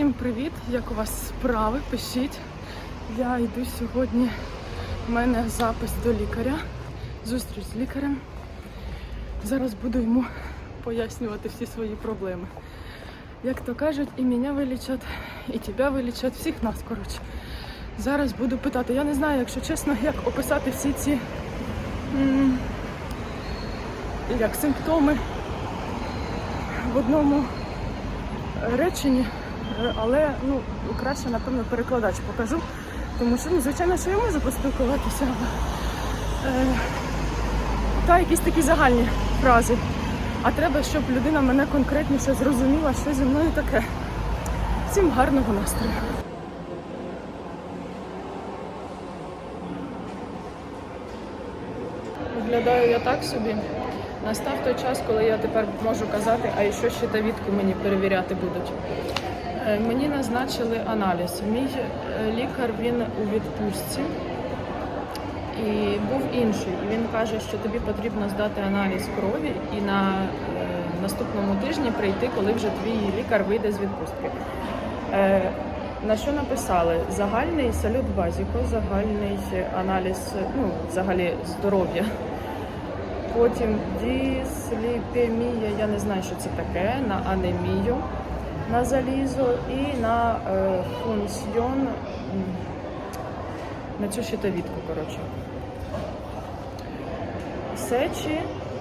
Всім привіт! Як у вас справи? Пишіть. Я йду сьогодні. У мене запис до лікаря, зустріч з лікарем. Зараз буду йому пояснювати всі свої проблеми. Як то кажуть, і мене вилічать, і тебе вилічать, всіх нас, коротше. Зараз буду питати. Я не знаю, якщо чесно, як описати всі ці як симптоми в одному реченні, але ну, краще, напевно, перекладач покажу. Тому що, ну, звичайно, що я можу поспілкуватися. Е, та якісь такі загальні фрази. А треба, щоб людина мене конкретніше зрозуміла, що зі мною таке. Всім гарного настрою. Виглядаю я так собі. Настав той час, коли я тепер можу казати, а що ще Давідку мені перевіряти будуть. Е, Мені назначили аналіз. Мій е, лікар він у відпустці і був інший. І він каже, що тобі потрібно здати аналіз крові і на е, наступному тижні прийти, коли вже твій лікар вийде з відпустки. На що написали? Загальний салют базіко, загальний аналіз, ну, взагалі здоров'я. Потім дисліпемія, я не знаю, що це таке, на анемію, на залізо і на е, функціон, на цю щитовідку, коротше. Сечі,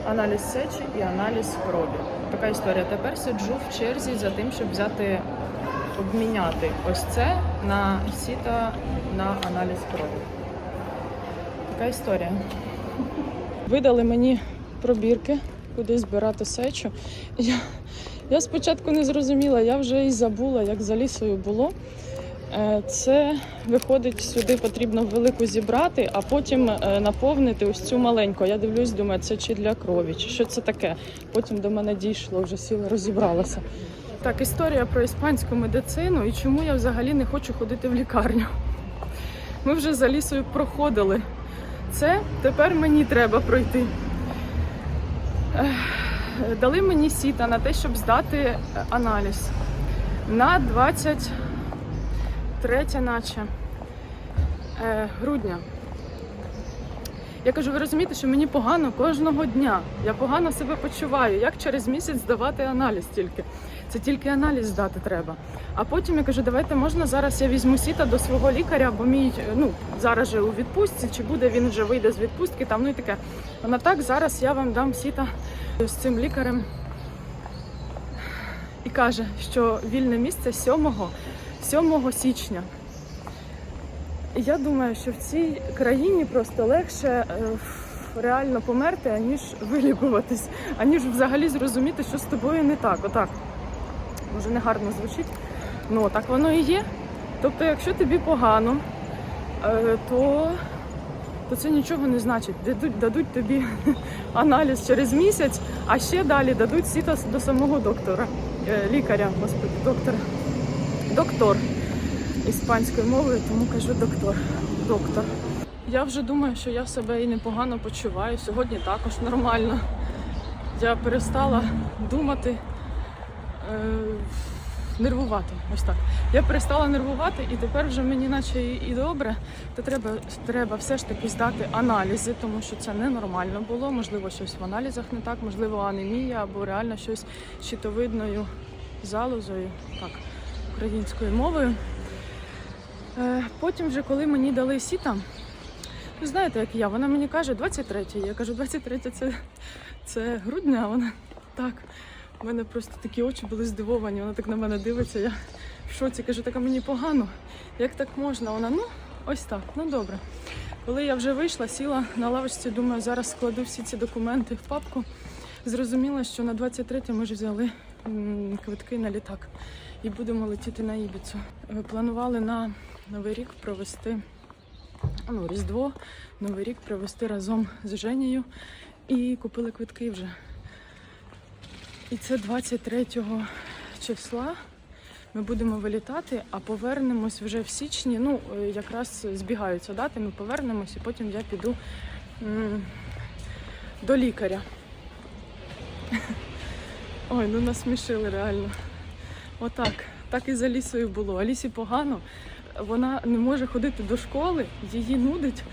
аналіз сечі і аналіз крові. Така історія. Тепер сиджу в черзі за тим, щоб взяти, обміняти ось це на сіта на аналіз крові. Така історія. Видали мені пробірки, куди збирати сечу. Я, я спочатку не зрозуміла, я вже і забула, як за лісою було. Е, Це виходить, сюди потрібно велику зібрати, а потім е, наповнити ось цю маленьку. Я дивлюсь, думаю, це чи для крові, чи що це таке. Потім до мене дійшло, вже сіла, розібралася. Так, історія про іспанську медицину і чому я взагалі не хочу ходити в лікарню. Ми вже за лісою проходили. Це тепер мені треба пройти. Дали мені сіта на те, щоб здати е, аналіз на 23 наче е, грудня. Я кажу, ви розумієте, що мені погано кожного дня. Я погано себе почуваю. Як через місяць здавати аналіз тільки? Це тільки аналіз здати треба. А потім я кажу, давайте можна зараз я візьму сіта до свого лікаря, бо мій ну зараз же у відпустці, чи буде він вже вийде з відпустки, там ну і таке. Вона так, зараз я вам дам сіта з цим лікарем. І каже, що вільне місце 7, 7 січня. І Я думаю, що в цій країні просто легше е, реально померти, аніж вилікуватись, аніж взагалі зрозуміти, що з тобою не так. Отак. Може, не гарно звучить. Ну, так воно і є. Тобто, якщо тобі погано, е, то, то це нічого не значить. Дадуть, дадуть тобі аналіз через місяць, а ще далі дадуть сіта до самого доктора, е, лікаря, господи, доктора. Доктор іспанською мовою, тому кажу доктор. Доктор. Я вже думаю, що я себе і непогано почуваю. Сьогодні також нормально. Я перестала думати, е, нервувати. Ось так. Я перестала нервувати, і тепер вже мені наче і, добре. То треба, треба все ж таки здати аналізи, тому що це ненормально було. Можливо, щось в аналізах не так, можливо, анемія або реально щось щитовидною залозою, так, українською мовою. Е, Потім, вже коли мені дали сіта, ви знаєте, як я, вона мені каже 23 Я кажу, 23 це, це грудня, вона так. У мене просто такі очі були здивовані. Вона так на мене дивиться. Я в шоці кажу, так а мені погано. Як так можна? Вона, ну, ось так, ну добре. Коли я вже вийшла, сіла на лавочці, думаю, зараз складу всі ці документи в папку. Зрозуміла, що на 23 ми ж взяли квитки на літак і будемо летіти на Ібіцу. Планували на Новий рік провести ну, Різдво, Новий рік провести разом з Женєю і купили квитки вже. І це 23 числа. Ми будемо вилітати, а повернемось вже в січні. Ну, е, якраз збігаються дати, ми повернемось і потім я піду до лікаря. Ой, ну насмішили реально. Отак. Так і з Алісою було. Алісі погано, вона не може ходити до школи, її нудить,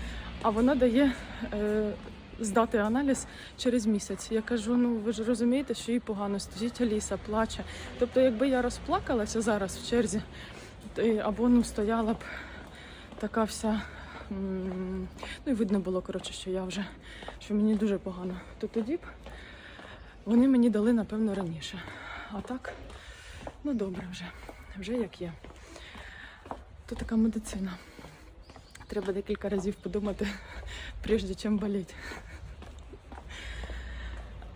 а вона дає е, здати аналіз через місяць. Я кажу: ну ви ж розумієте, що їй погано, стоїть Аліса, плаче. Тобто, якби я розплакалася зараз в черзі, або ну стояла б така вся. Ну і видно було, коротше, що я вже що мені дуже погано. То тоді б вони мені дали, напевно, раніше. А так, ну добре вже, вже як є. То така медицина. Треба декілька разів подумати, прежде чим боліти.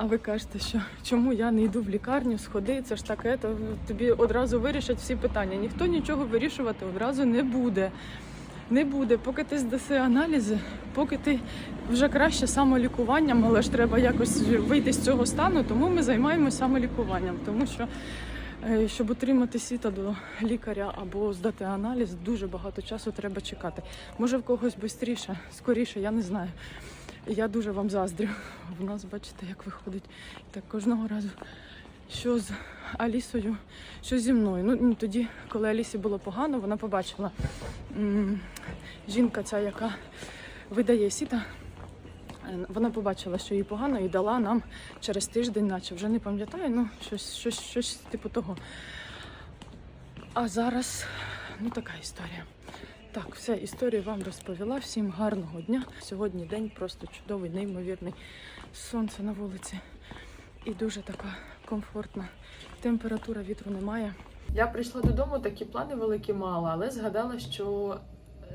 А ви кажете, що чому я не йду в лікарню, сходи, це ж таке, то тобі одразу вирішать всі питання. Ніхто нічого вирішувати одразу не буде. Не буде, поки ти здаси аналізи, поки ти вже краще самолікуванням, але ж треба якось вийти з цього стану, тому ми займаємося самолікуванням, тому що е, щоб отримати сіта до лікаря або здати аналіз, дуже багато часу треба чекати. Може в когось швидше, скоріше, я не знаю. Я дуже вам заздрю. В нас бачите, як виходить так кожного разу. Що з Алісою, що зі мною. Ну тоді, коли Алісі було погано, вона побачила жінка, ця, яка видає сіта. е, Вона побачила, що їй погано, і дала нам через тиждень, наче вже не пам'ятаю, ну щось, щось, щось типу того. А зараз ну така історія. Так, все, історію вам розповіла. Всім гарного дня. Сьогодні день просто чудовий, неймовірний. Сонце на вулиці і дуже така комфортна. Температура вітру немає. Я прийшла додому, такі плани великі мала, але згадала, що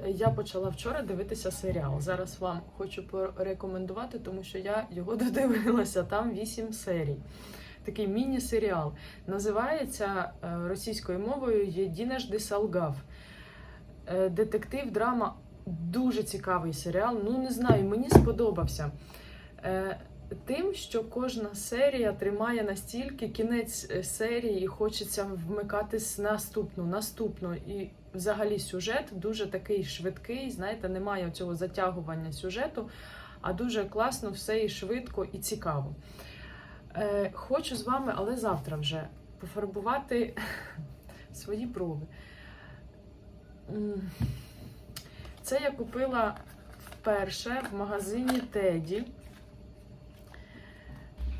я почала вчора дивитися серіал. Зараз вам хочу порекомендувати, тому що я його додивилася. Там 8 серій. Такий міні-серіал. Називається е, російською мовою Єдиножди Салгав. Е, Детектив, драма. Дуже цікавий серіал. Ну, не знаю, мені сподобався. Е, Тим, що кожна серія тримає настільки кінець е, серії, і хочеться вмикатись наступну, наступну. І взагалі сюжет дуже такий швидкий. Знаєте, немає цього затягування сюжету, а дуже класно, все і швидко і цікаво. Хочу з вами, але завтра вже пофарбувати свої брови. Це я купила вперше в магазині Теді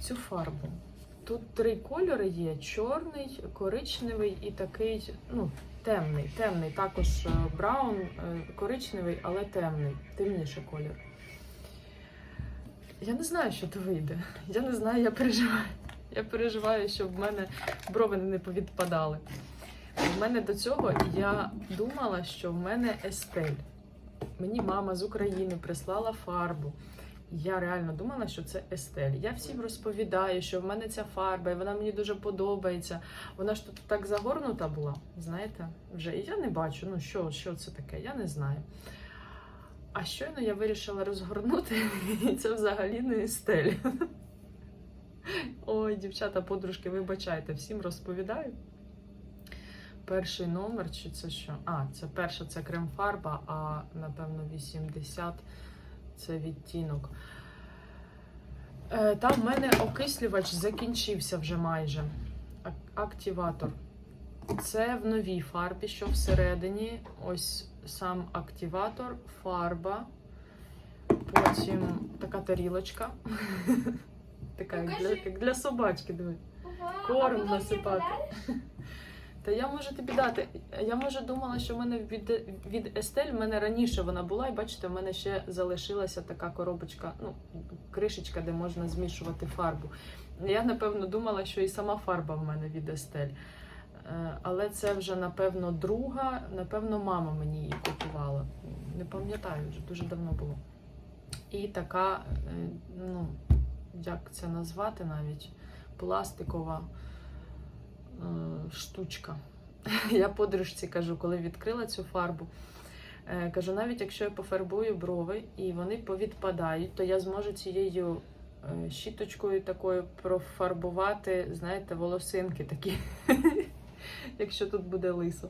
цю фарбу. Тут три кольори є: чорний, коричневий і такий, ну, темний. Темний, також е, браун, е, коричневий, але темний, темніший колір. Я не знаю, що то вийде. Я не знаю, я переживаю. Я переживаю, щоб в мене брови не повідпадали. В мене до цього я думала, що в мене естель. Мені мама з України прислала фарбу. Я реально думала, що це естель. Я всім розповідаю, що в мене ця фарба, і вона мені дуже подобається. Вона ж тут так загорнута була, знаєте, вже. І я не бачу, ну що, що це таке, я не знаю. А щойно я вирішила розгорнути, і це взагалі не естель. Ой, дівчата, подружки, вибачайте, всім розповідаю. Перший номер, чи це що? А, це перша це крем-фарба, а напевно 80 це відтінок. Е, Там в мене окислювач закінчився вже майже. Активатор. Це в новій фарбі, що всередині. Ось сам активатор, фарба. Потім така тарілочка. Така як для, як для собачки, диви. Корм насипати. Та я можу тобі дати. Я може думала, що в мене від, від Естель в мене раніше вона була, і бачите, в мене ще залишилася така коробочка, ну, кришечка, де можна змішувати фарбу. Я напевно думала, що і сама фарба в мене від Естель. Е, Але це вже, напевно, друга, напевно, мама мені її купувала. Не пам'ятаю, вже дуже давно було. І така, е, ну, як це назвати навіть, пластикова штучка. Я подружці кажу, коли відкрила цю фарбу. е, Кажу, навіть якщо я пофарбую брови і вони повідпадають, то я зможу цією е, щіточкою такою профарбувати, знаєте, волосинки такі, якщо тут буде лисо.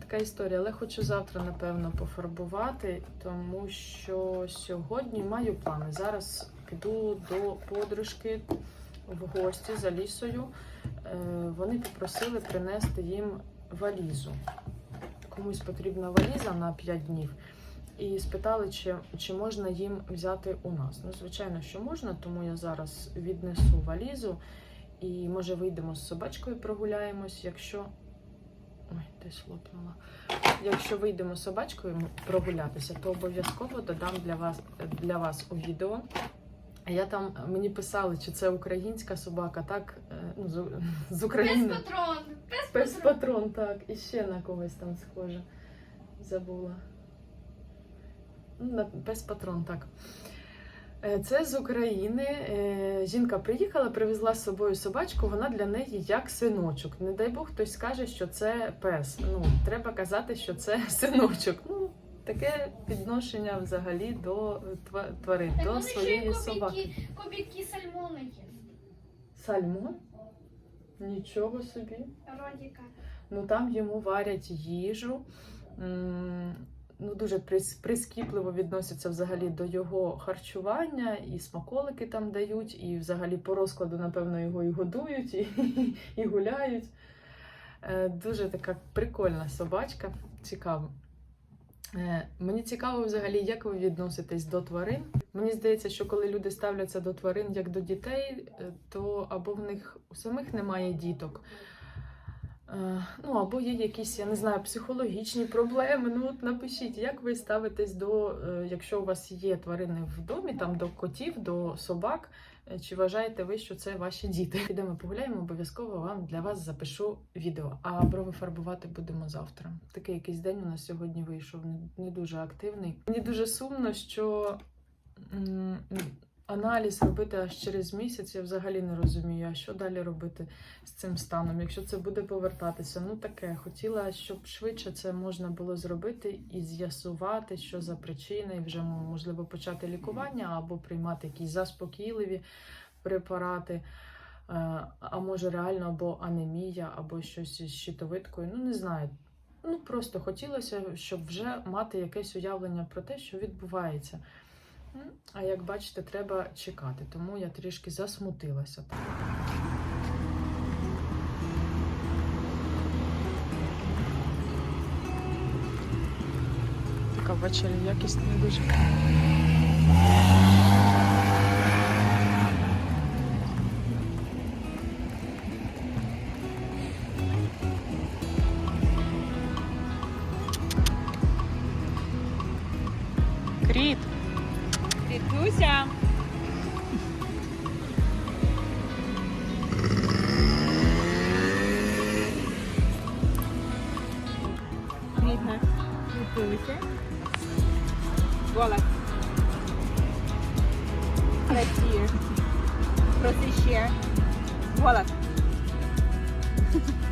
Така історія, але хочу завтра, напевно, пофарбувати, тому що сьогодні маю плани. Зараз піду до подружки в гості за лісою. Е, Вони попросили принести їм валізу. Комусь потрібна валіза на 5 днів. І спитали, чи, чи можна їм взяти у нас. Ну, звичайно, що можна, тому я зараз віднесу валізу і може вийдемо з собачкою, прогуляємось, якщо. Ой, десь лопнула. Якщо вийдемо з собачкою прогулятися, то обов'язково додам для вас для вас у відео. А Я там мені писали, чи це українська собака, так е, ну, з, з України. Пес патрон. Пес Пес патрон. патрон, так, і ще на когось там схоже. Забула. Ну, на Пес патрон, так. Е, Це з України. Е, Жінка приїхала, привезла з собою собачку, вона для неї як синочок. Не дай Бог хтось скаже, що це пес. Ну, треба казати, що це синочок. Ну, таке відношення взагалі до тварин, Так до своєї собаки. кобіки, сальмони є. Сальмон? Нічого собі. Родіка. Ну там йому варять їжу. Ну, дуже прискіпливо відносяться взагалі до його харчування, і смаколики там дають, і взагалі по розкладу, напевно, його і годують, і, і гуляють. Е, Дуже така прикольна собачка, цікаво. Е, Мені цікаво взагалі, як ви відноситесь до тварин. Мені здається, що коли люди ставляться до тварин як до дітей, е, то або в них у самих немає діток, Е, Ну, або є якісь, я не знаю, психологічні проблеми. Ну, от напишіть, як ви ставитесь до, якщо у вас є тварини в домі, там до котів, до собак, чи вважаєте ви, що це ваші діти? Підемо погуляємо, обов'язково вам для вас запишу відео. А брови фарбувати будемо завтра. Такий якийсь день у нас сьогодні вийшов, не, дуже активний. Мені дуже сумно, що. Аналіз робити аж через місяць, я взагалі не розумію, а що далі робити з цим станом, якщо це буде повертатися. Ну таке, хотіла, щоб швидше це можна було зробити і з'ясувати, що за причини, і вже можливо почати лікування або приймати якісь заспокійливі препарати. Е, А може реально або анемія, або щось із щитовидкою. Ну не знаю. Ну просто хотілося, щоб вже мати якесь уявлення про те, що відбувається. А як бачите, треба чекати, тому я трішки засмутилася. Така ввечері якість не дуже. Голос. Let's hear. Проси ще. Голос.